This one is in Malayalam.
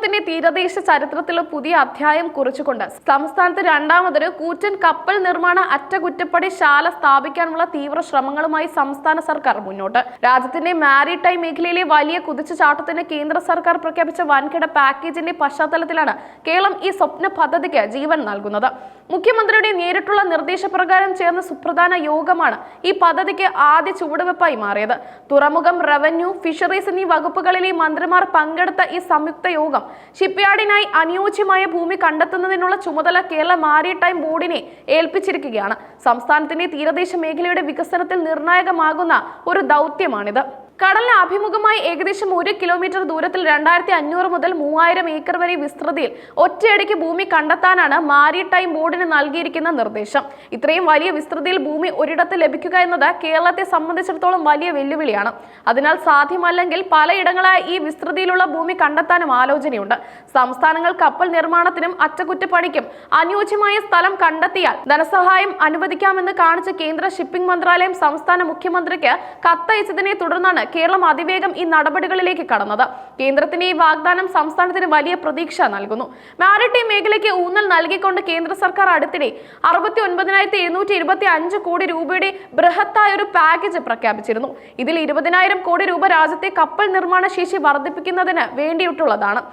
കേരളത്തിന്റെ തീരദേശ ചരിത്രത്തിൽ പുതിയ അധ്യായം കുറിച്ചുകൊണ്ട് സംസ്ഥാനത്ത് രണ്ടാമതൊരു കൂറ്റൻ കപ്പൽ നിർമ്മാണ അറ്റകുറ്റപ്പണിശാല സ്ഥാപിക്കാനുള്ള തീവ്ര ശ്രമങ്ങളുമായി സംസ്ഥാന സർക്കാർ മുന്നോട്ട്. രാജ്യത്തിന്റെ മാരിടൈം മേഖലയിലെ വലിയ കുതിച്ചുചാട്ടത്തിന് കേന്ദ്ര സർക്കാർ പ്രഖ്യാപിച്ച വൻകിട പാക്കേജിന്റെ പശ്ചാത്തലത്തിലാണ് കേരളം ഈ സ്വപ്ന പദ്ധതിക്ക് ജീവൻ നൽകുന്നത്. മുഖ്യമന്ത്രിയുടെ നേരിട്ടുള്ള നിർദ്ദേശപ്രകാരം ചേർന്ന സുപ്രധാന യോഗമാണ് ഈ പദ്ധതിക്ക് ആദ്യ ചുവടുവെപ്പായി മാറിയത്. തുറമുഖം റവന്യൂ ഫിഷറീസ് എന്നീ വകുപ്പുകളിലെ മന്ത്രിമാർ പങ്കെടുത്ത ഈ സംയുക്ത യോഗം ഷിപ്പ്യാർഡിനായി അനുയോജ്യമായ ഭൂമി കണ്ടെത്തുന്നതിനുള്ള ചുമതല കേരള മാരിടൈം ബോർഡിനെ ഏൽപ്പിച്ചിരിക്കുകയാണ്. സംസ്ഥാനത്തിന്റെ തീരദേശ മേഖലയുടെ വികസനത്തിൽ നിർണായകമാകുന്ന ഒരു ദൗത്യമാണിത്. കടലിന് അഭിമുഖമായി ഏകദേശം ഒരു കിലോമീറ്റർ ദൂരത്തിൽ രണ്ടായിരത്തി അഞ്ഞൂറ് മുതൽ മൂവായിരം ഏക്കർ വരെ വിസ്തൃതിയിൽ ഒറ്റയടിക്ക് ഭൂമി കണ്ടെത്താനാണ് മാരിടൈം ബോർഡിന് നൽകിയിരിക്കുന്ന നിർദ്ദേശം. ഇത്രയും വലിയ വിസ്തൃതിയിൽ ഭൂമി ഒരിടത്ത് ലഭിക്കുക എന്നത് കേരളത്തെ സംബന്ധിച്ചിടത്തോളം വലിയ വെല്ലുവിളിയാണ്. അതിനാൽ സാധ്യമല്ലെങ്കിൽ പലയിടങ്ങളായി ഈ വിസ്തൃതിയിലുള്ള ഭൂമി കണ്ടെത്താനും ആലോചനയുണ്ട്. സംസ്ഥാനങ്ങൾ കപ്പൽ നിർമ്മാണത്തിനും അറ്റകുറ്റപ്പണിക്കും അനുയോജ്യമായ സ്ഥലം കണ്ടെത്തിയാൽ ധനസഹായം അനുവദിക്കാമെന്ന് കാണിച്ച കേന്ദ്ര ഷിപ്പിംഗ് മന്ത്രാലയം സംസ്ഥാന മുഖ്യമന്ത്രിക്ക് കത്തയച്ചതിനെ തുടർന്നാണ് കേരളം അതിവേഗം ഈ നടപടികളിലേക്ക് കടന്നത്. കേന്ദ്രത്തിന്റെ ഈ വാഗ്ദാനം സംസ്ഥാനത്തിന് വലിയ പ്രതീക്ഷ നൽകുന്നു. മാരിടൈം മേഖലയ്ക്ക് ഊന്നൽ നൽകിക്കൊണ്ട് കേന്ദ്ര സർക്കാർ അടുത്തിടെ അറുപത്തി ഒൻപതിനായിരത്തി എഴുന്നൂറ്റി ഇരുപത്തി അഞ്ച് കോടി രൂപയുടെ ബൃഹത്തായ ഒരു പാക്കേജ് പ്രഖ്യാപിച്ചിരുന്നു. ഇതിൽ ഇരുപതിനായിരം കോടി രൂപ രാജ്യത്തെ കപ്പൽ നിർമ്മാണ ശേഷി വർദ്ധിപ്പിക്കുന്നതിന് വേണ്ടിയിട്ടുള്ളതാണ്.